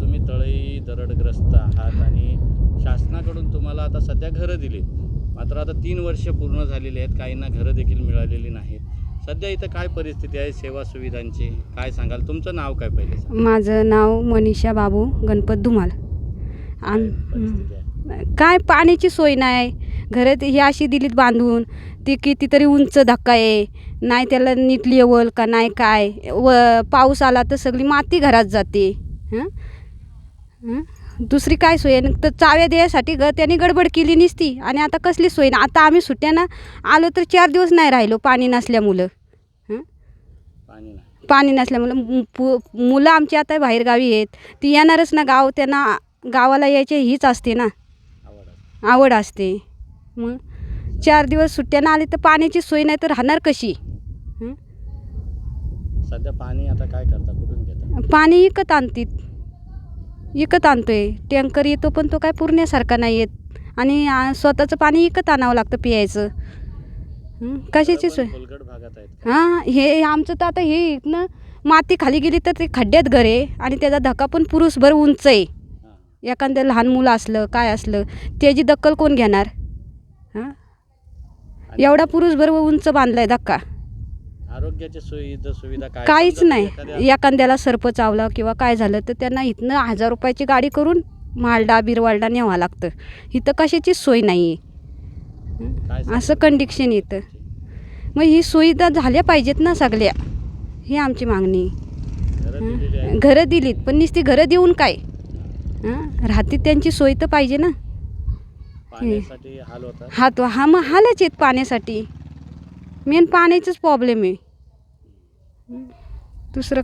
तुम्ही तळई दरडग्रस्त आहात आणि शासनाकडून तुम्हाला आता सध्या घरं दिली मात्र आता तीन वर्ष पूर्ण झालेली आहेत. काहींना घरं देखील मिळालेली नाहीत. सध्या इथं काय परिस्थिती आहे? सेवा सुविधांची काय सांगाल? तुमचं नाव काय पहिले. माझं नाव मनीषा बाबू गणपत धुमाल. आम काय पाण्याची सोय नाही. घरात ही अशी दिलीत बांधून. ती कितीतरी उंच धक्का आहे. नाही त्याला नीट लेवल का नाही काय. व पाऊस आला तर सगळी माती घरात जाते. हं? हं? दुसरी काय सोय? तर चाव्या द्यायसाठी ग त्यांनी गडबड केली नसती. आणि आता कसली सोय? ना आता आम्ही सुट्ट्यानं आलो तर चार दिवस नाही राहिलो पाणी नसल्यामुळं. हं? पाणी नाही. पाणी नसल्यामुळं. मु- पु- मुलं आमची आता बाहेरगावी आहेत. ती येणारच ना गाव त्यांना गावाला यायची हीच असते ना. आवड असते. मग चार दिवस सुट्ट्यानं आली तर पाण्याची सोय नाही तर राहणार कशी? हं? सध्या पाणी आता काय करता? कुठून घेता? पाणी विकत आणतीत. विकत आणतोय. टँकर येतो पण तो काय पुरण्यासारखा नाही येत आणि स्वतःचं पाणी विकत आणावं लागतं पियायचं. कशाची सोय? हां हे आमचं तर आता हे इथनं माती खाली गेली तर ते खड्ड्यात घर आहे आणि त्याचा धक्का पण पुरुषभर उंच आहे एखादं लहान मुलं असलं काय असलं त्याची दक्कल कोण घेणार? हां? एवढा पुरुषभर उंच बांधला आहे धक्का. आरोग्याची सुविधा सुविधा काय? काहीच नाही. एखाद्या- एखाद्याला सर्प चावला किंवा काय झालं तर त्यांना इथनं हजार रुपयाची गाडी करून मालडा बिरवालडा न्यावं लागतं. इथं कशाचीच सोय नाही आहे असं कंडिक्शन येतं. मग ही सुविधा झाल्या पाहिजेत ना सगळ्या? ही आमची मागणी. घरं दिलीत पण नुसती घरं देऊन काय? राहते त्यांची सोय तर पाहिजे ना. हा तो हा मग हालच आहेत पाण्यासाठी. मेन पाण्याचाच प्रॉब्लेम आहे. दुसरं